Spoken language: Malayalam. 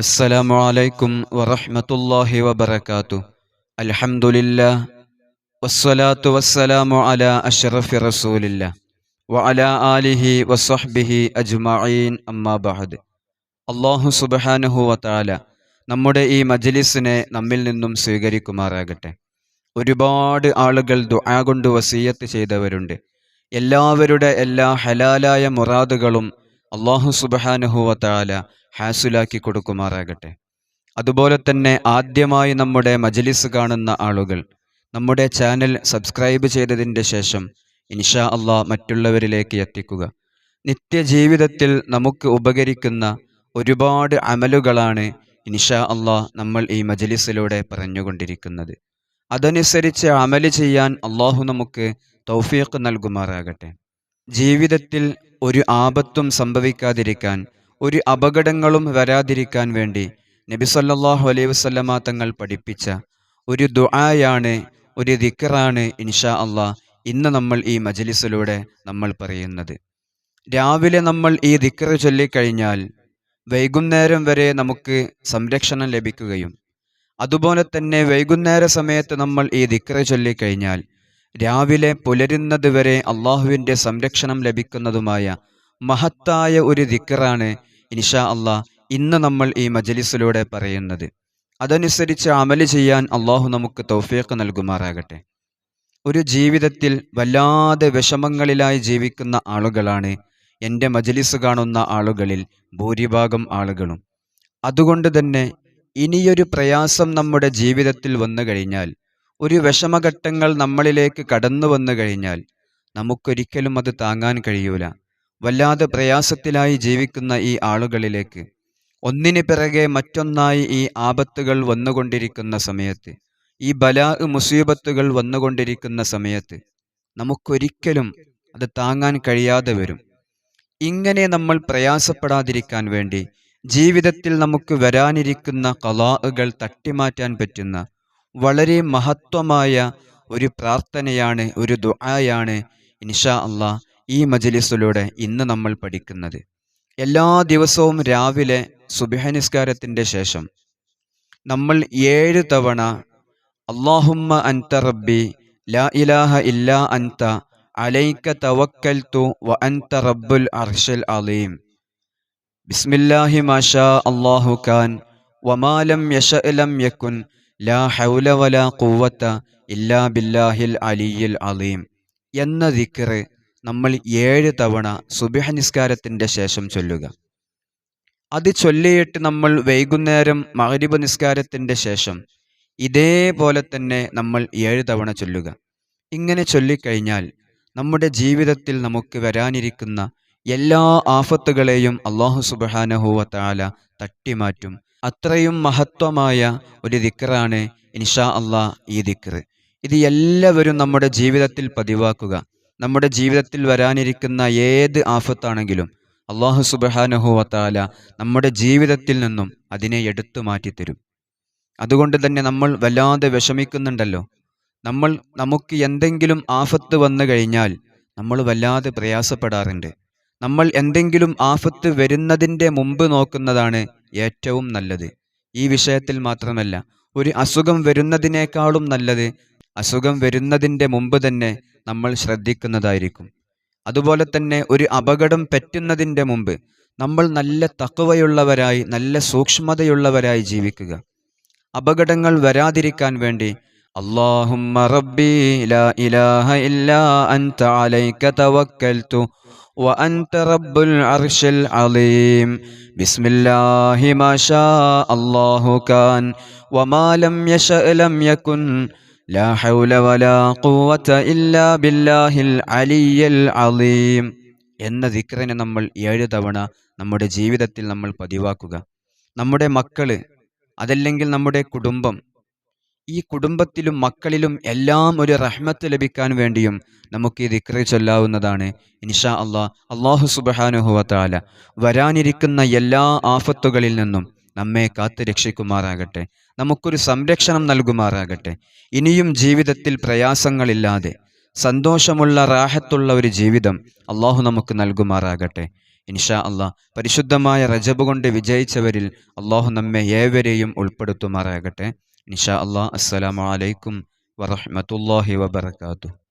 അസ്സലാമു അലൈക്കും വറഹ്മത്തുള്ളാഹി വബറകാതു അൽഹംദുലില്ലാ വസ്സലാത്തു വസ്സലാമു അലാ അഷ്റഫി റസൂലില്ല വഅല ആലിഹി വസ്വഹ്ബിഹി അജ്മഈൻ അമ്മാ ബഅദ്. അല്ലാഹു സുബ്ഹാനഹു വതആല നമ്മുടെ ഈ മജ്ലിസിനെ നമ്മിൽ നിന്നും സ്വീകരിക്കുമാറാകട്ടെ. ഒരുപാട് ആളുകൾ ദുആ കൊണ്ട് വസീയത്ത് ചെയ്തവരുണ്ട്. എല്ലാവരുടെ എല്ലാ ഹലാലായ മുറാദുകളും അള്ളാഹു സുബ്ഹാനഹു വതആല ഹാസുലാക്കി കൊടുക്കുമാറാകട്ടെ. അതുപോലെ തന്നെ ആദ്യമായി നമ്മുടെ മജലിസ് കാണുന്ന ആളുകൾ നമ്മുടെ ചാനൽ സബ്സ്ക്രൈബ് ചെയ്തതിന്റെ ശേഷം ഇൻഷാ അള്ളാ മറ്റുള്ളവരിലേക്ക് എത്തിക്കുക. നിത്യജീവിതത്തിൽ നമുക്ക് ഉപകരിക്കുന്ന ഒരുപാട് അമലുകളാണ് ഇൻഷാ അള്ളാ നമ്മൾ ഈ മജലിസിലൂടെ പറഞ്ഞുകൊണ്ടിരിക്കുന്നത്. അതനുസരിച്ച് അമൽ ചെയ്യാൻ അള്ളാഹു നമുക്ക് തൗഫീഖ് നൽകുമാറാകട്ടെ. ജീവിതത്തിൽ ഒരു ആപത്തും സംഭവിക്കാതിരിക്കാൻ ഒരു അപകടങ്ങളും വരാതിരിക്കാൻ വേണ്ടി നബി സല്ലല്ലാഹു അലൈഹി വസല്ലമ തങ്ങൾ പഠിപ്പിച്ച ഒരു ദുആയാണ് ഒരു ദിക്കറാണ് ഇൻഷാ അള്ളാ ഇന്ന് നമ്മൾ ഈ മജലിസിലൂടെ നമ്മൾ പറയുന്നത്. രാവിലെ നമ്മൾ ഈ ദിക്റ് ചൊല്ലിക്കഴിഞ്ഞാൽ വൈകുന്നേരം വരെ നമുക്ക് സംരക്ഷണം ലഭിക്കുകയും അതുപോലെ തന്നെ വൈകുന്നേര സമയത്ത് നമ്മൾ ഈ ദിക്റ് ചൊല്ലിക്കഴിഞ്ഞാൽ രാവിലെ പുലരുന്നത് വരെ അള്ളാഹുവിന്റെ സംരക്ഷണം ലഭിക്കുന്നതുമായ മഹത്തായ ഒരു ദിക്റാണ് ഇൻഷാ അള്ളാ ഇന്ന് നമ്മൾ ഈ മജലിസിലൂടെ പറയുന്നത്. അതനുസരിച്ച് അമൽ ചെയ്യാൻ അള്ളാഹു നമുക്ക് തൗഫീഖ് നൽകുമാറാകട്ടെ. ഒരു ജീവിതത്തിൽ വല്ലാതെ വിഷമങ്ങളിലായി ജീവിക്കുന്ന ആളുകളാണ് എന്റെ മജലിസ് കാണുന്ന ആളുകളിൽ ഭൂരിഭാഗം ആളുകളും. അതുകൊണ്ട് തന്നെ ഇനിയൊരു പ്രയാസം നമ്മുടെ ജീവിതത്തിൽ വന്നു കഴിഞ്ഞാൽ ഒരു വിഷമഘട്ടങ്ങൾ നമ്മളിലേക്ക് കടന്നു വന്നു കഴിഞ്ഞാൽ നമുക്കൊരിക്കലും അത് താങ്ങാൻ കഴിയൂല. വല്ലാതെ പ്രയാസത്തിലായി ജീവിക്കുന്ന ഈ ആളുകളിലേക്ക്. ഒന്നിന് പിറകെ മറ്റൊന്നായി ഈ ആപത്തുകൾ വന്നുകൊണ്ടിരിക്കുന്ന സമയത്ത് ഈ ബലാ മുസീബത്തുകൾ വന്നുകൊണ്ടിരിക്കുന്ന സമയത്ത് നമുക്കൊരിക്കലും അത് താങ്ങാൻ കഴിയാതെ വരും. ഇങ്ങനെ നമ്മൾ പ്രയാസപ്പെടാതിരിക്കാൻ വേണ്ടി ജീവിതത്തിൽ നമുക്ക് വരാനിരിക്കുന്ന കലാഹുകൾ തട്ടിമാറ്റാൻ പറ്റുന്ന വളരെ മഹത്വമായ ഒരു പ്രാർത്ഥനയാണ് ഒരു ദുആയാണ് ഇൻഷാ അള്ളാഹ് ഈ മജലിസിലൂടെ ഇന്ന് നമ്മൾ പഠിക്കുന്നത് എല്ലാ ദിവസവും രാവിലെ സുബിഹനിസ്കാരത്തിന്റെ ശേഷം നമ്മൾ ഏഴ് തവണ അള്ളാഹുമ്മ അൻത റബ്ബി ലാ ഇലാഹ ഇല്ലാ അൻത അലൈക്ക തവക്കൽ തു വ അൻത റബ്ബുൽ അർഷൽ അലീം. ബിസ്മില്ലാഹി മാഷാ അള്ളാഹു ഖാൻ വമാലം യശ ഇലം യക്കുൻ ലാ ഹൗല വലാ കൂവത്ത ഇല്ലാ ബില്ലാഹിൽ അലിയിൽ അലീം. എന്ന ദിക്റ് നമ്മൾ ഏഴ് തവണ സുബിഹ നിസ്കാരത്തിന്റെ ശേഷം ചൊല്ലുക. അത് ചൊല്ലിയിട്ട് നമ്മൾ വൈകുന്നേരം മഹരിബ് നിസ്കാരത്തിന്റെ ശേഷം ഇതേപോലെ തന്നെ നമ്മൾ ഏഴ് തവണ ചൊല്ലുക. ഇങ്ങനെ ചൊല്ലിക്കഴിഞ്ഞാൽ നമ്മുടെ ജീവിതത്തിൽ നമുക്ക് വരാനിരിക്കുന്ന എല്ലാ ആഫത്തുകളെയും അള്ളാഹു സുബഹാനഹുവത്താല താല തട്ടിമാറ്റും. അത്രയും മഹത്വമായ ഒരു ദിക്കറാണ് ഇൻഷാ അള്ളാ ഈ ദിക്കറ് ഇത് എല്ലാവരും നമ്മുടെ ജീവിതത്തിൽ പതിവാക്കുക. നമ്മുടെ ജീവിതത്തിൽ വരാനിരിക്കുന്ന ഏത് ആഫത്താണെങ്കിലും അള്ളാഹു സുബഹാനഹുവത്താല നമ്മുടെ ജീവിതത്തിൽ നിന്നും അതിനെ എടുത്തു മാറ്റിത്തരും. അതുകൊണ്ട് തന്നെ നമ്മൾ വല്ലാതെ വിഷമിക്കുന്നുണ്ടല്ലോ. നമ്മൾ നമുക്ക് എന്തെങ്കിലും ആഫത്ത് വന്നു കഴിഞ്ഞാൽ നമ്മൾ വല്ലാതെ പ്രയാസപ്പെടാറുണ്ട്. നമ്മൾ എന്തെങ്കിലും ആഫത്ത് വരുന്നതിന്റെ മുമ്പ് നോക്കുന്നതാണ് ഏറ്റവും നല്ലത്. ഈ വിഷയത്തിൽ മാത്രമല്ല ഒരു അസുഖം വരുന്നതിനേക്കാളും നല്ലത് അസുഖം വരുന്നതിൻ്റെ മുമ്പ് തന്നെ നമ്മൾ ശ്രദ്ധിക്കുന്നതായിരിക്കും അതുപോലെ തന്നെ ഒരു അപകടം പറ്റുന്നതിൻ്റെ മുമ്പ് നമ്മൾ നല്ല തക്കവയുള്ളവരായി നല്ല സൂക്ഷ്മതയുള്ളവരായി ജീവിക്കുക അപകടങ്ങൾ വരാതിരിക്കാൻ വേണ്ടി അള്ളാഹുമ്മ റബ്ബി ലാ ഇലാഹ ഇല്ലാ അൻത അലൈക തവക്കൽതു وأنت رب العرش العظيم بسم الله ما شاء الله كان وما لم يشأ لم يكن لا حول ولا قوة إلا بالله العلي العظيم എന്ന ദിക്റിനെ നമ്മൾ ഏഴ് തവണ നമ്മുടെ ജീവിതത്തിൽ നമ്മൾ പതിവാക്കുക. നമ്മുടെ മക്കൾ അതല്ലെങ്കിൽ നമ്മുടെ കുടുംബം ഈ കുടുംബത്തിലും മക്കളിലും എല്ലാം ഒരു റഹ്മത്ത് ലഭിക്കാൻ വേണ്ടിയും നമുക്ക് ഈ ദിക്റി ചൊല്ലാവുന്നതാണ്. ഇൻഷാ അള്ളാഹ് അള്ളാഹു സുബഹാനുഹുവത്താല വരാനിരിക്കുന്ന എല്ലാ ആഫത്തുകളിൽ നിന്നും നമ്മെ കാത്തു രക്ഷിക്കുമാറാകട്ടെ. നമുക്കൊരു സംരക്ഷണം നൽകുമാറാകട്ടെ. ഇനിയും ജീവിതത്തിൽ പ്രയാസങ്ങളില്ലാതെ സന്തോഷമുള്ള റാഹത്തുള്ള ഒരു ജീവിതം അള്ളാഹു നമുക്ക് നൽകുമാറാകട്ടെ. ഇൻഷാ അള്ളാഹ്. പരിശുദ്ധമായ റജബ് കൊണ്ട് വിജയിച്ചവരിൽ അള്ളാഹു നമ്മെ ഏവരെയും ഉൾപ്പെടുത്തുമാറാകട്ടെ. ഇൻഷാ അള്ളാഹ്. അസ്സലാമു അലൈക്കും വറഹ്മത്തുള്ളാഹി വബറകാതുഹു.